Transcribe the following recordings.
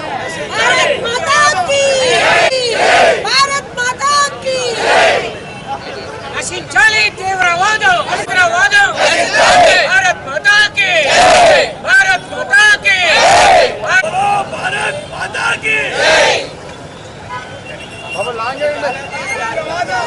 भारत माता की भारत माता की उग्रवादం उग्रवादం उग्रवादం భారత్ మాతాకి భారత్ మాతాకి बोलो भारत माता की बोलो भारत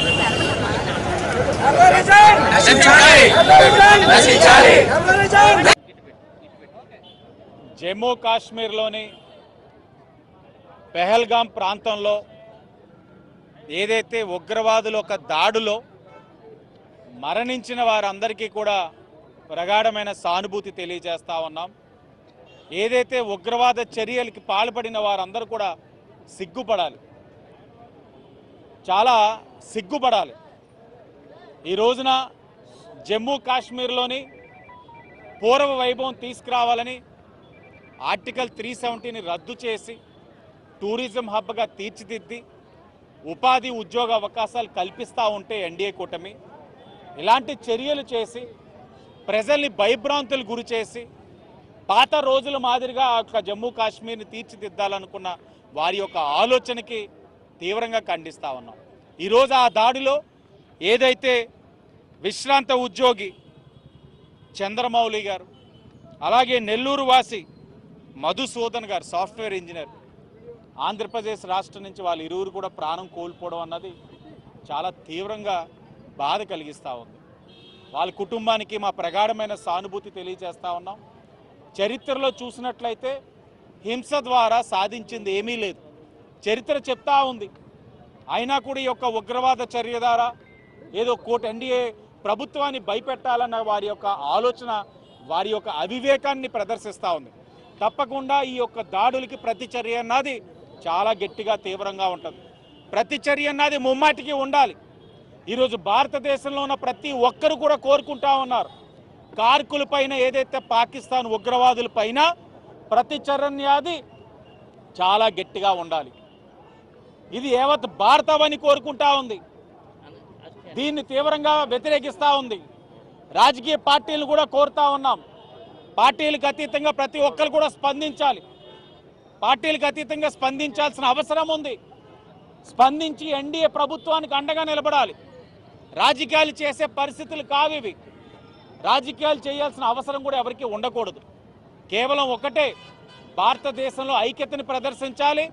జమ్మూ కాశ్మీర్లోని పెహల్గాం ప్రాంతంలో ఏదైతే ఉగ్రవాదుల ఒక దాడులో మరణించిన వారందరికీ కూడా ప్రగాఢమైన సానుభూతి తెలియజేస్తా ఉన్నాం. ఏదైతే ఉగ్రవాద చర్యలకి పాల్పడిన వారందరూ కూడా సిగ్గుపడాలి. చాలా సిగ్గుపడాలి. ఈ రోజున జమ్మూ కాశ్మీర్లోని పూర్వ వైభవం తీసుకురావాలని ఆర్టికల్ త్రీ సెవెంటీని రద్దు చేసి టూరిజం హబ్గా తీర్చిదిద్ది ఉపాధి ఉద్యోగ అవకాశాలు కల్పిస్తూ ఉంటే ఎన్డీఏ కూటమి. ఇలాంటి చర్యలు చేసి ప్రజల్ని భయభ్రాంతులు గురి చేసి పాత రోజుల మాదిరిగా ఆ యొక్క జమ్మూ కాశ్మీర్ని తీర్చిదిద్దాలనుకున్న వారి యొక్క ఆలోచనకి తీవ్రంగా ఖండిస్తూ ఉన్నాం. ఈరోజు ఆ దాడిలో ఏదైతే విశ్రాంత ఉద్యోగి చంద్రమౌళి గారు అలాగే నెల్లూరు వాసి మధుసూదన్ గారు సాఫ్ట్వేర్ ఇంజనీర్. ఆంధ్రప్రదేశ్ రాష్ట్రం నుంచి వాళ్ళ ఇరువురు కూడా ప్రాణం కోల్పోవడం అన్నది చాలా తీవ్రంగా బాధ కలిగిస్తూ ఉంది. వాళ్ళ కుటుంబానికి మా ప్రగాఢమైన సానుభూతి తెలియజేస్తూ ఉన్నాం. చరిత్రలో చూసినట్లయితే హింస ద్వారా సాధించింది ఏమీ లేదు. చరిత్ర చెప్తా ఉంది. అయినా కూడా ఈ యొక్క ఉగ్రవాద చర్య ద్వారా ఏదో కోటి ఎన్డీఏ ప్రభుత్వాన్ని భయపెట్టాలన్న వారి యొక్క ఆలోచన వారి యొక్క అవివేకాన్ని ప్రదర్శిస్తూ ఉంది. తప్పకుండా ఈ యొక్క దాడులకి ప్రతిచర్య అన్నది చాలా గట్టిగా తీవ్రంగా ఉంటుంది. ప్రతిచర్య అన్నది ముమ్మాటికి ఉండాలి. ఈరోజు భారతదేశంలో ఉన్న ప్రతి ఒక్కరు కూడా కోరుకుంటా ఉన్నారు. కార్కుల పైన ఏదైతే పాకిస్తాన్ ఉగ్రవాదుల పైన ప్రతిచర్యది చాలా గట్టిగా ఉండాలి. ఇది యావత్ భారతవని కోరుకుంటా ఉంది. దీన్ని తీవ్రంగా వ్యతిరేకిస్తూ ఉంది. రాజకీయ పార్టీలు కూడా కోరుతా ఉన్నాం. పార్టీలకు అతీతంగా ప్రతి ఒక్కరు కూడా స్పందించాలి. పార్టీలకు అతీతంగా స్పందించాల్సిన అవసరం ఉంది. స్పందించి ఎన్డీఏ ప్రభుత్వానికి అండగా నిలబడాలి. రాజకీయాలు చేసే పరిస్థితులు కావివి రాజకీయాలు చేయాల్సిన అవసరం కూడా ఎవరికి ఉండకూడదు. కేవలం ఒకటే భారతదేశంలో ఐక్యతను ప్రదర్శించాలి.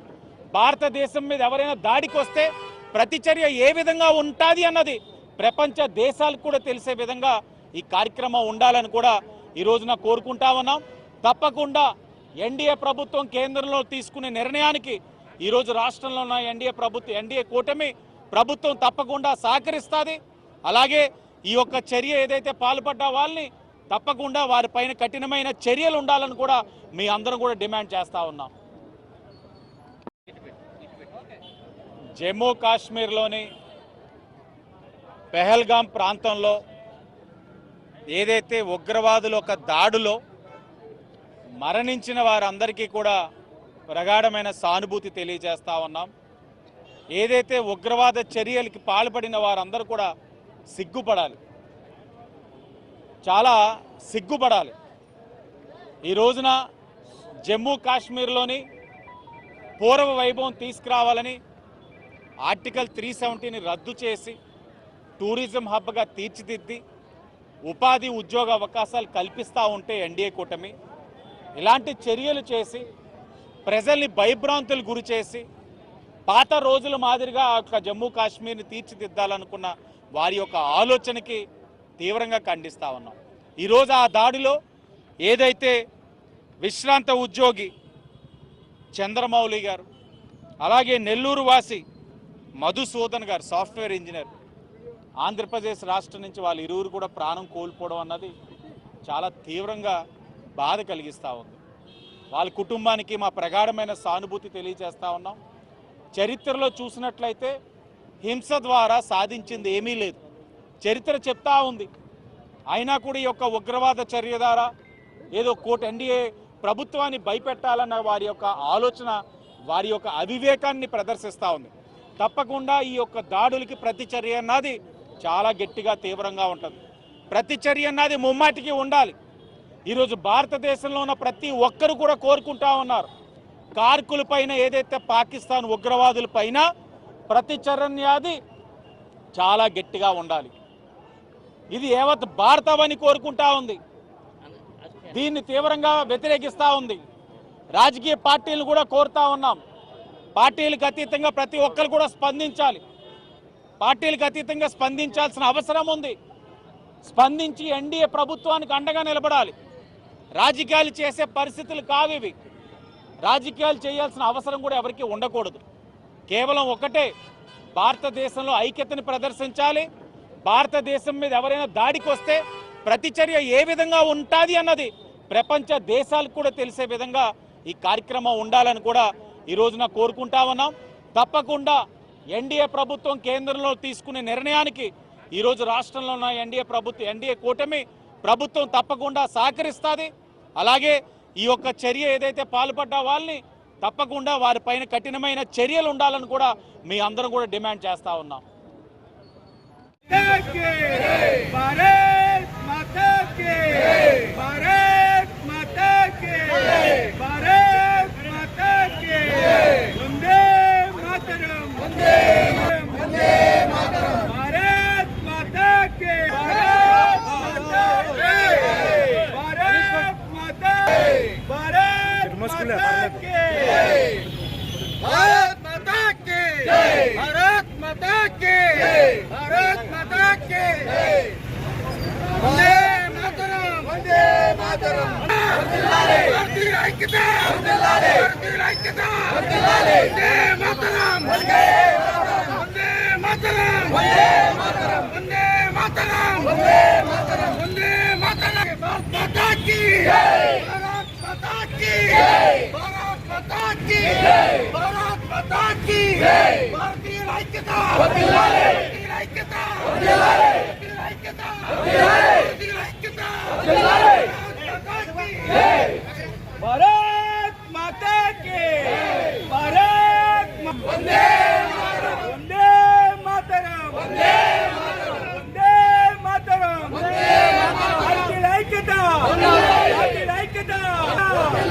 భారతదేశం మీద ఎవరైనా దాడికి వస్తే ప్రతిచర్య ఏ విధంగా ఉంటుంది అన్నది ప్రపంచ దేశాలకు కూడా తెలిసే విధంగా ఈ కార్యక్రమం ఉండాలని కూడా ఈ రోజున కోరుకుంటా ఉన్నాం. తప్పకుండా ఎన్డీఏ ప్రభుత్వం కేంద్రంలో తీసుకునే నిర్ణయానికి ఈరోజు రాష్ట్రంలో ఉన్న ఎన్డీఏ ప్రభుత్వం ఎన్డీఏ కూటమి ప్రభుత్వం తప్పకుండా సహకరిస్తుంది. అలాగే ఈ యొక్క చర్య ఏదైతే పాల్పడ్డ వాళ్ళని తప్పకుండా వారిపైన కఠినమైన చర్యలు ఉండాలని కూడా మీ అందరం కూడా డిమాండ్ చేస్తూ ఉన్నాం. జమ్మూ కాశ్మీర్లోని పెహల్గాం ప్రాంతంలో ఏదైతే ఉగ్రవాదుల ఒక దాడులో మరణించిన వారందరికీ కూడా ప్రగాఢమైన సానుభూతి తెలియజేస్తా ఉన్నాం. ఏదైతే ఉగ్రవాద చర్యలకి పాల్పడిన వారందరూ కూడా సిగ్గుపడాలి. చాలా సిగ్గుపడాలి. ఈ రోజున జమ్మూ కాశ్మీర్లోని పూర్వ వైభవం తీసుకురావాలని ఆర్టికల్ త్రీ సెవెంటీని రద్దు చేసి టూరిజం హబ్గా తీర్చిదిద్ది ఉపాధి ఉద్యోగ అవకాశాలు కల్పిస్తూ ఉంటే ఎన్డీఏ కూటమి. ఇలాంటి చర్యలు చేసి ప్రజల్ని భయభ్రాంతులు గురి చేసి పాత రోజుల మాదిరిగా ఆ యొక్క జమ్మూ కాశ్మీర్ని తీర్చిదిద్దాలనుకున్న వారి యొక్క ఆలోచనకి తీవ్రంగా ఖండిస్తూ ఉన్నాం. ఈరోజు ఆ దాడిలో ఏదైతే విశ్రాంత ఉద్యోగి చంద్రమౌళి గారు అలాగే నెల్లూరు వాసి మధుసూదన్ గారు సాఫ్ట్వేర్ ఇంజనీర్. ఆంధ్రప్రదేశ్ రాష్ట్రం నుంచి వాళ్ళ ఇరువురు కూడా ప్రాణం కోల్పోవడం అన్నది చాలా తీవ్రంగా బాధ కలిగిస్తూ ఉంది. వాళ్ళ కుటుంబానికి మా ప్రగాఢమైన సానుభూతి తెలియజేస్తూ ఉన్నాం. చరిత్రలో చూసినట్లయితే హింస ద్వారా సాధించింది ఏమీ లేదు. చరిత్ర చెప్తా ఉంది. అయినా కూడా ఈ యొక్క ఉగ్రవాద చర్య ద్వారా ఏదో కోటి ఎన్డీఏ ప్రభుత్వాన్ని భయపెట్టాలన్న వారి యొక్క ఆలోచన వారి యొక్క అవివేకాన్ని ప్రదర్శిస్తూ ఉంది. తప్పకుండా ఈ యొక్క దాడులకి ప్రతిచర్య అన్నది చాలా గట్టిగా తీవ్రంగా ఉంటుంది. ప్రతిచర్య అన్నది ముమ్మాటికి ఉండాలి. ఈరోజు భారతదేశంలో ఉన్న ప్రతి ఒక్కరు కూడా కోరుకుంటా ఉన్నారు. కార్కుల పైన ఏదైతే పాకిస్తాన్ ఉగ్రవాదుల పైన ప్రతిచర్యది చాలా గట్టిగా ఉండాలి. ఇది యావత్ భారతమని కోరుకుంటా ఉంది. దీన్ని తీవ్రంగా వ్యతిరేకిస్తూ ఉంది. రాజకీయ పార్టీలు కూడా కోరుతా ఉన్నాం. పార్టీలకు అతీతంగా ప్రతి ఒక్కరు కూడా స్పందించాలి. పార్టీలకు అతీతంగా స్పందించాల్సిన అవసరం ఉంది. స్పందించి ఎన్డీఏ ప్రభుత్వానికి అండగా నిలబడాలి. రాజకీయాలు చేసే పరిస్థితులు కావివి రాజకీయాలు చేయాల్సిన అవసరం కూడా ఎవరికి ఉండకూడదు. కేవలం ఒకటే భారతదేశంలో ఐక్యతను ప్రదర్శించాలి. భారతదేశం మీద ఎవరైనా దాడికి వస్తే ప్రతిచర్య ఏ విధంగా ఉంటుంది అన్నది ప్రపంచ దేశాలకు కూడా తెలిసే విధంగా ఈ కార్యక్రమం ఉండాలని కూడా ఈ రోజున కోరుకుంటా ఉన్నాం. తప్పకుండా ఎన్డీఏ ప్రభుత్వం కేంద్రంలో తీసుకునే నిర్ణయానికి ఈరోజు రాష్ట్రంలో ఉన్న ఎన్డీఏ ప్రభుత్వం ఎన్డీఏ కూటమి ప్రభుత్వం తప్పకుండా సహకరిస్తుంది. అలాగే ఈ యొక్క చర్య ఏదైతే పాల్పడ్డా వాళ్ళని తప్పకుండా వారిపైన కఠినమైన చర్యలు ఉండాలని కూడా మీ అందరం కూడా డిమాండ్ చేస్తూ ఉన్నాం. वंदे मातरम। वंदे वंदे मातरम। भारत माता के भारत माता के भारत माता भारत माता के भारत माता के भारत माता के भारत माता के ఐక్యత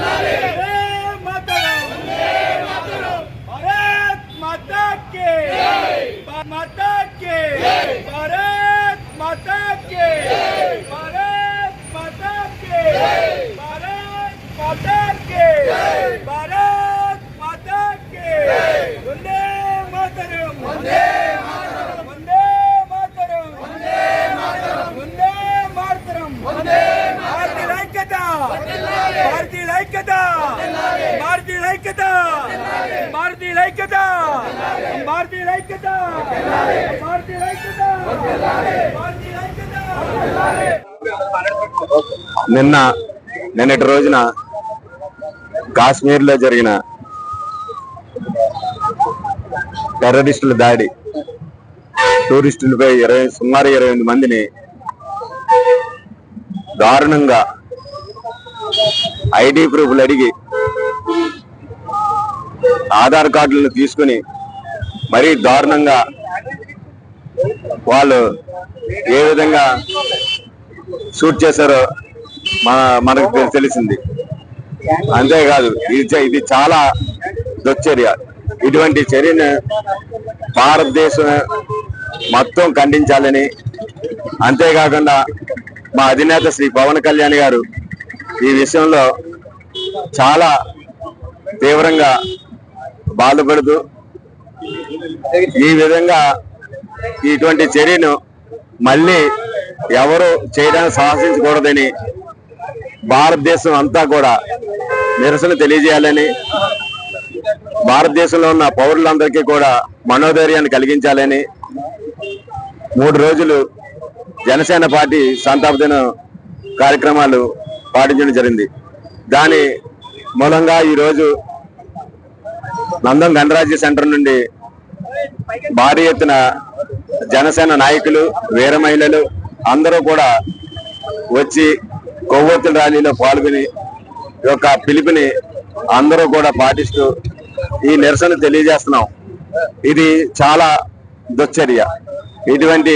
Allah'ın ఐక్యత! భారతీయుల ఐక్యత! భారతీయుల ఐక్యత! భారతీయుల ఐక్యత! నిన్న నిన్నటి రోజున కాశ్మీర్లో జరిగిన టెర్రరిస్టుల దాడి. టూరిస్టులపై ఇరవై సుమారు ఇరవై మందిని దారుణంగా ఐడి ప్రూఫ్లు అడిగి ఆధార్ కార్డులను తీసుకుని మరీ దారుణంగా వాళ్ళు ఏ విధంగా షూట్ చేశారో మన మనకు తెలిసింది. అంతేకాదు ఇది ఇది చాలా దుశ్చర్య. ఇటువంటి చర్యను భారతదేశం మొత్తం ఖండించాలని అంతేకాకుండా మా అధినేత శ్రీ పవన్ కళ్యాణ్ గారు ఈ విషయంలో చాలా తీవ్రంగా బాధపడుతూ ఈ విధంగా ఇటువంటి చర్యను మళ్ళీ ఎవరు చేయడానికి సాహసించకూడదని భారతదేశం అంతా కూడా నిరసన తెలియజేయాలని భారతదేశంలో ఉన్న పౌరులందరికీ కూడా మనోధైర్యాన్ని కలిగించాలని మూడు రోజులు జనసేన పార్టీ సంతాప దిన కార్యక్రమాలు పాటించడం జరిగింది. దాని మూలంగా ఈరోజు నందం గణరాజ్య సెంటర్ నుండి భారీ ఎత్తున జనసేన నాయకులు వీర మహిళలు అందరూ కూడా వచ్చి కొవ్వొత్తుల ర్యాలీలో పాల్గొని యొక్క పిలుపుని అందరూ కూడా పాటిస్తూ ఈ నిరసన తెలియజేస్తున్నాం. ఇది చాలా దుశ్చర్య. ఇటువంటి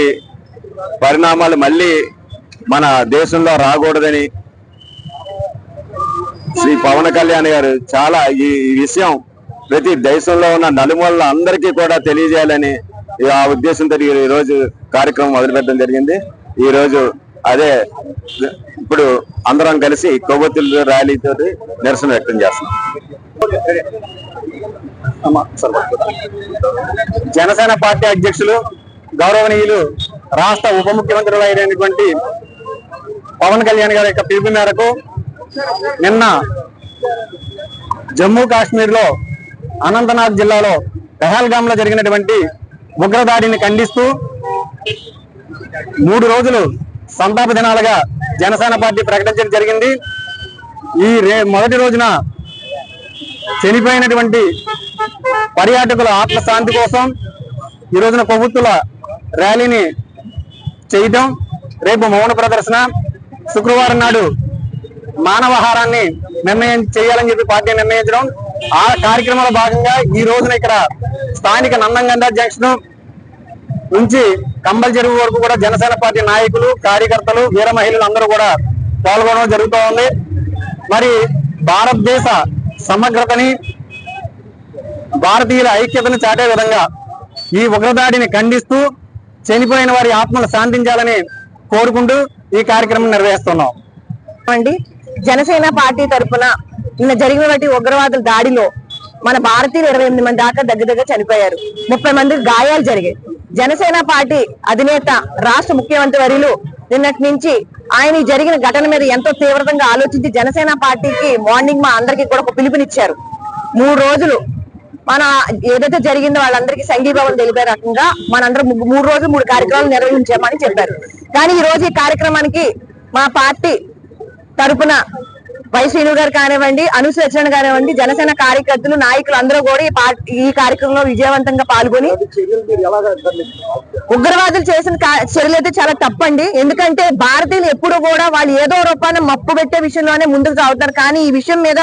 పరిణామాలు మళ్ళీ మన దేశంలో రాకూడదని శ్రీ పవన్ కళ్యాణ్ గారు చాలా ఈ విషయం ప్రతి దేశంలో ఉన్న నలుమూలల అందరికీ కూడా తెలియజేయాలని ఆ ఉద్దేశంతో ఈ ఈ రోజు కార్యక్రమం మొదలుపెట్టడం జరిగింది. ఈ రోజు అదే ఇప్పుడు అందరం కలిసి కొవ్వొత్తుల ర్యాలీతో నిరసన వ్యక్తం చేస్తున్నాం. జనసేన పార్టీ అధ్యక్షులు గౌరవనీయులు రాష్ట్ర ఉప ముఖ్యమంత్రులు అయినటువంటి పవన్ కళ్యాణ్ గారి యొక్క పిలుపు మేరకు నిన్న జమ్మూ కాశ్మీర్లో అనంతనాగ్ జిల్లాలో పెహల్గామ్లో జరిగినటువంటి ఉగ్రదాడిని ఖండిస్తూ మూడు రోజులు సంతాప దినాలుగా జనసేన పార్టీ ప్రకటించడం జరిగింది. ఈ రే మొదటి రోజున చనిపోయినటువంటి పర్యాటకుల ఆత్మశాంతి కోసం ఈ రోజున కొవ్వొత్తుల ర్యాలీని చేయటం రేపు మౌన ప్రదర్శన శుక్రవారం నాడు మానవహారాన్ని నిర్ణయం చేయాలని చెప్పి పార్టీ నిర్ణయించడం. ఆ కార్యక్రమంలో భాగంగా ఈ రోజున ఇక్కడ స్థానిక నందంగండ జంక్షన్ నుంచి కంబల్ చెరువు వరకు కూడా జనసేన పార్టీ నాయకులు కార్యకర్తలు వీర మహిళలు అందరూ కూడా పాల్గొనడం జరుగుతూ ఉంది. మరి భారతదేశ సమగ్రతని భారతీయుల ఐక్యతను చాటే విధంగా ఈ ఉగ్రదాడిని ఖండిస్తూ చనిపోయిన వారి ఆత్మలు శాంతించాలని కోరుకుంటూ ఈ కార్యక్రమం నిర్వహిస్తున్నాం. అండి జనసేన పార్టీ తరఫున నిన్న జరిగినటువంటి ఉగ్రవాదుల దాడిలో మన భారతీయులు ఇరవై ఎనిమిది మంది దాకా దగ్గర దగ్గర చనిపోయారు. ముప్పై మంది గాయాలు జరిగాయి. జనసేన పార్టీ అధినేత రాష్ట్ర ముఖ్యమంత్రి వర్యులు నిన్నటి నుంచి ఆయన జరిగిన ఘటన మీద ఎంతో తీవ్రంగా ఆలోచించి జనసేన పార్టీకి మార్నింగ్ మా అందరికి కూడా ఒక పిలుపునిచ్చారు. మూడు రోజులు మన ఏదైతే జరిగిందో వాళ్ళందరికీ సంఘీభావం తెలిపే రకంగా మనందరం మూడు రోజులు మూడు కార్యక్రమాలు నిర్వహించామని చెప్పారు. కానీ ఈ రోజు ఈ కార్యక్రమానికి మా పార్టీ తరపున వై గారు కానివ్వండి అనుసరచన కానివ్వండి జనసేన కార్యకర్తలు నాయకులు అందరూ కూడా ఈ పార్టీ ఈ కార్యక్రమంలో విజయవంతంగా పాల్గొని ఉగ్రవాదులు చేసిన చర్యలు అయితే చాలా తప్పండి. ఎందుకంటే భారతీయులు ఎప్పుడు కూడా వాళ్ళు ఏదో రూపాన్ని మప్పు పెట్టే విషయంలోనే ముందుకు సాగుతారు. కానీ ఈ విషయం మీద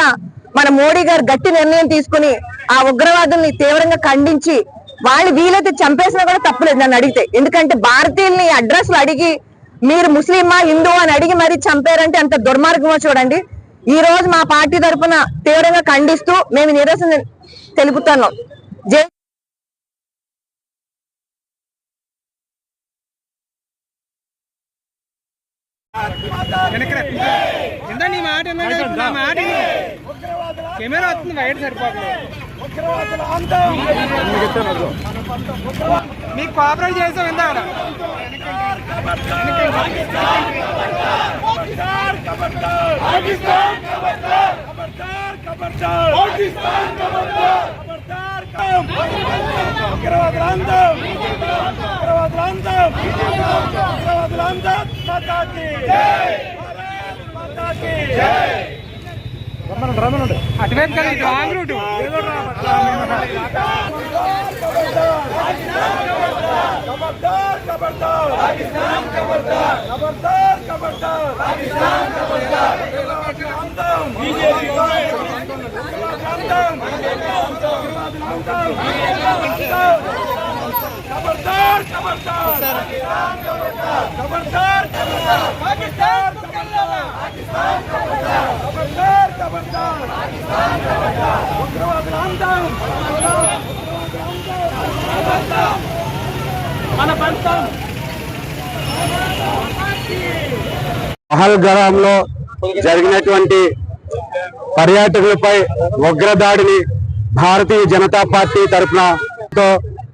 మన మోడీ గారు గట్టి నిర్ణయం తీసుకుని ఆ ఉగ్రవాదుల్ని తీవ్రంగా ఖండించి వాళ్ళు వీలైతే చంపేసినా కూడా తప్పలేదు నన్ను అడిగితే. ఎందుకంటే భారతీయుల్ని అడ్రస్లు అడిగి మీరు ముస్లిమా హిందూ అని అడిగి మరీ చంపారంటే అంత దుర్మార్గమో చూడండి. ఈ రోజు మా పార్టీ తరఫున తీవ్రంగా ఖండిస్తూ మేము నిరసన తెలుపుతున్నాం. జై నీ మాట మాట కెమెరా వస్తుంది బయట సరిపోతుంది మీకు కోఆపరేట్ చేసాం ఎంత అటువైపు కదా ఇటు రాంగ్ రూట్ పహల్గరాంలో జరిగినటువంటి పర్యాటకులపై ఉగ్రదాడిని భారతీయ జనతా పార్టీ తరఫున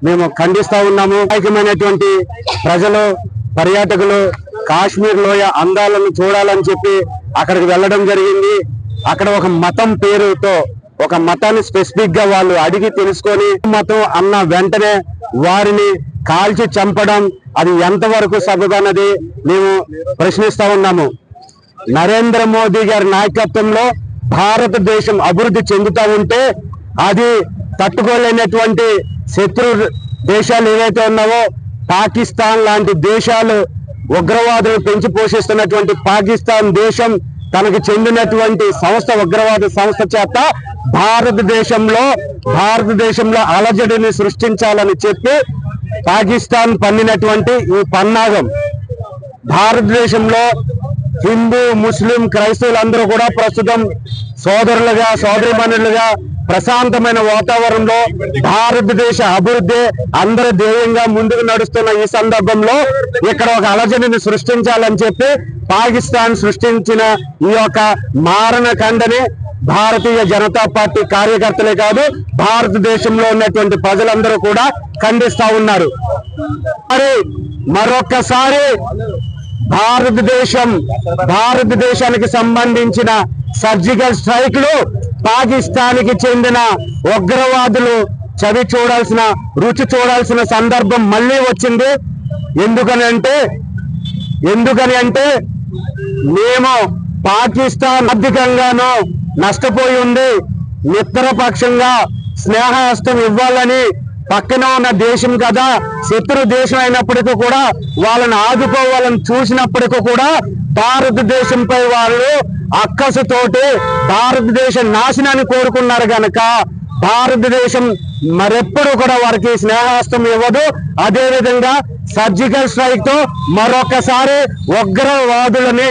మేము ఖండిస్తా ఉన్నాము. ఐక్యమైనటువంటి ప్రజలు పర్యాటకులు కాశ్మీర్ లోయ అందాలను చూడాలని చెప్పి అక్కడికి వెళ్ళడం జరిగింది. అక్కడ ఒక మతం పేరుతో ఒక మతాన్ని స్పెసిఫిక్గా వాళ్ళు అడిగి తెలుసుకొని మతం అన్న వెంటనే వారిని కాల్చి చంపడం అది ఎంతవరకు సబబన్నది మేము ప్రశ్నిస్తా ఉన్నాము. నరేంద్ర మోదీ గారి నాయకత్వంలో భారతదేశం అభివృద్ధి చెందుతా ఉంటే అది తట్టుకోలేనటువంటి శత్రు దేశాలు ఏవైతే ఉన్నావో పాకిస్తాన్ లాంటి దేశాలు ఉగ్రవాదులు పెంచి పోషిస్తున్నటువంటి పాకిస్తాన్ దేశం తనకు చెందినటువంటి సంస్థ ఉగ్రవాద సంస్థ చేత భారతదేశంలో భారతదేశంలో అలజడిని సృష్టించాలని చెప్పి పాకిస్తాన్ పన్నినటువంటి ఈ పన్నాగం. భారతదేశంలో హిందూ ముస్లిం క్రైస్తవులందరూ కూడా ప్రస్తుతం సోదరులుగా సోదరిమణులుగా ప్రశాంతమైన వాతావరణంలో భారతదేశ అభివృద్ధి అందరి ధ్యేయంగా ముందుకు నడుస్తున్న ఈ సందర్భంలో ఇక్కడ ఒక అలజడిని సృష్టించాలని చెప్పి పాకిస్తాన్ సృష్టించిన ఈ యొక్క మారణ ఖండని భారతీయ జనతా పార్టీ కార్యకర్తలే కాదు భారతదేశంలో ఉన్నటువంటి ప్రజలందరూ కూడా ఖండిస్తా ఉన్నారు. మరి మరొక్కసారి భారతదేశం భారతదేశానికి సంబంధించిన సర్జికల్ స్ట్రైక్లు పాకిస్తాన్కి చెందిన ఉగ్రవాదులు చవి చూడాల్సిన రుచి చూడాల్సిన సందర్భం మళ్ళీ వచ్చింది. ఎందుకని అంటే ఎందుకని అంటే మేము పాకిస్తాన్ ఆర్థికంగానూ నష్టపోయి ఉంది మిత్రపక్షంగా స్నేహహస్తం ఇవ్వాలని పక్కన ఉన్న దేశం కదా శత్రు దేశం అయినప్పటికీ కూడా వాళ్ళని ఆదుకోవాలని చూసినప్పటికీ కూడా భారతదేశంపై వాళ్ళు అక్కసుతోటి భారతదేశ నాశనాన్ని కోరుకున్నారు గనక భారతదేశం మరెప్పుడు కూడా వారికి స్నేహాస్తం ఇవ్వదు. అదే విధంగా సర్జికల్ స్ట్రైక్తో మరొకసారి ఉగ్రవాదులని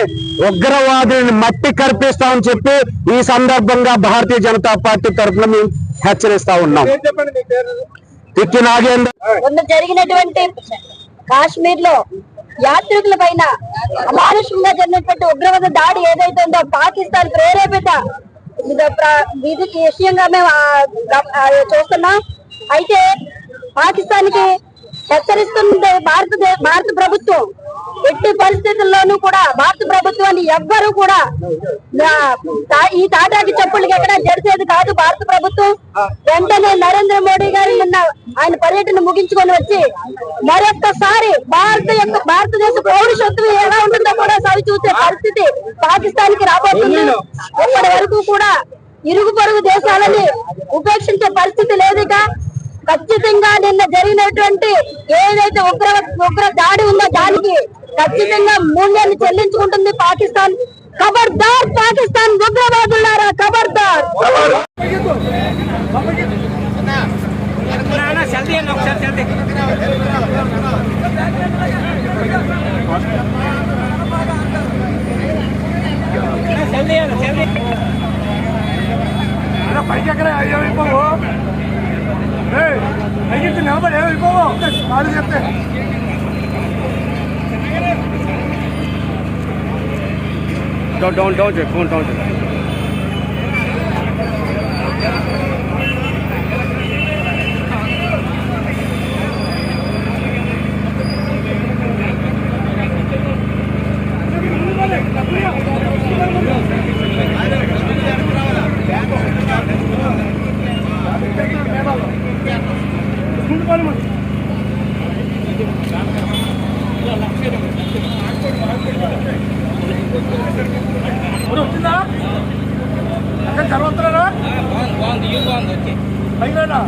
ఉగ్రవాదులని మట్టి కల్పిస్తామని చెప్పి ఈ సందర్భంగా భారతీయ జనతా పార్టీ తరఫున మేము హెచ్చరిస్తా ఉన్నాం. తిక్కి నాగేంద్ర. జరిగినటువంటి కాశ్మీర్లో యాత్రికుల పైన అమానుషంగా జరిగినటువంటి ఉగ్రవాద దాడి ఏదైతే ఉందో పాకిస్తాన్ ప్రేరేపిత ఇది విషయంగా మేము చూస్తున్నాం. అయితే పాకిస్తాన్కి హెచ్చరిస్తుంది భారత భారత ప్రభుత్వం ఎట్టి పరిస్థితుల్లోనూ కూడా భారత ప్రభుత్వాన్ని ఎవ్వరూ కూడా ఈ తాటాకి చెప్పులకి ఎక్కడ జరిసేది కాదు. భారత ప్రభుత్వం వెంటనే నరేంద్ర మోడీ గారు నిన్న ఆయన పర్యటన ముగించుకొని వచ్చి మరొక్కసారి భారత యొక్క భారతదేశ పౌరుషత్వం ఎలా ఉంటుందో కూడా సవి చూసే పరిస్థితి పాకిస్తాన్కి రాబోతుంది ఇప్పటి వరకు కూడా ఇరుగు పొరుగు దేశాలని ఉపేక్షించే పరిస్థితి లేదుగా. ఖచ్చితంగా నిన్న జరిగినటువంటి ఏదైతే ఉగ్ర ఉగ్ర దాడి ఉందో దానికి ఖచ్చితంగా మూల్యాన్ని చెల్లించుకుంటుంది పాకిస్తాన్. ఖబర్దార్ పాకిస్తాన్ ఉగ్రవాదులారా ఖబర్దార్. పైకి ఎక్కడ అయ్యో ఎగిరితే నిలబడి ఏమైపో కాదు చెప్తే డౌన్ డౌన్ డౌన్ చెప్పు డౌన్ చెప్పు Jack. వచ్చిందా అక్కడ జరుగుతున్నారా పైకి రానా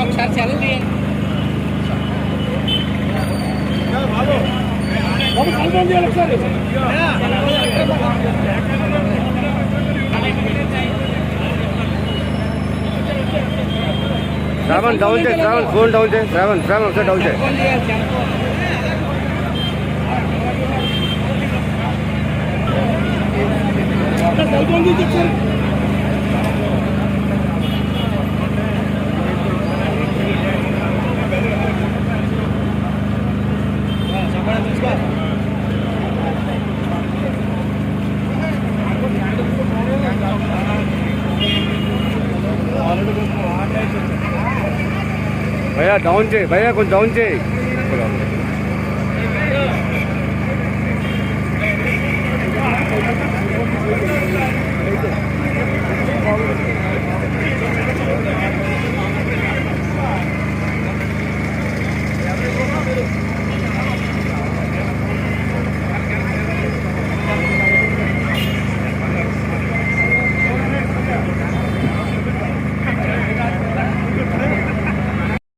ఒకసారి సెలవు తీయండి శ్రావణ్ డౌన్ చేయి శ్రావణ్ ఫోన్ డౌన్ చేయి శ్రావణ్ శ్రావణ్ ఒకసారి డౌన్ చేయి చదువుతుంది భయ్యా డౌన్ చేయి భయ్యా కొంచెం డౌన్ చేయి.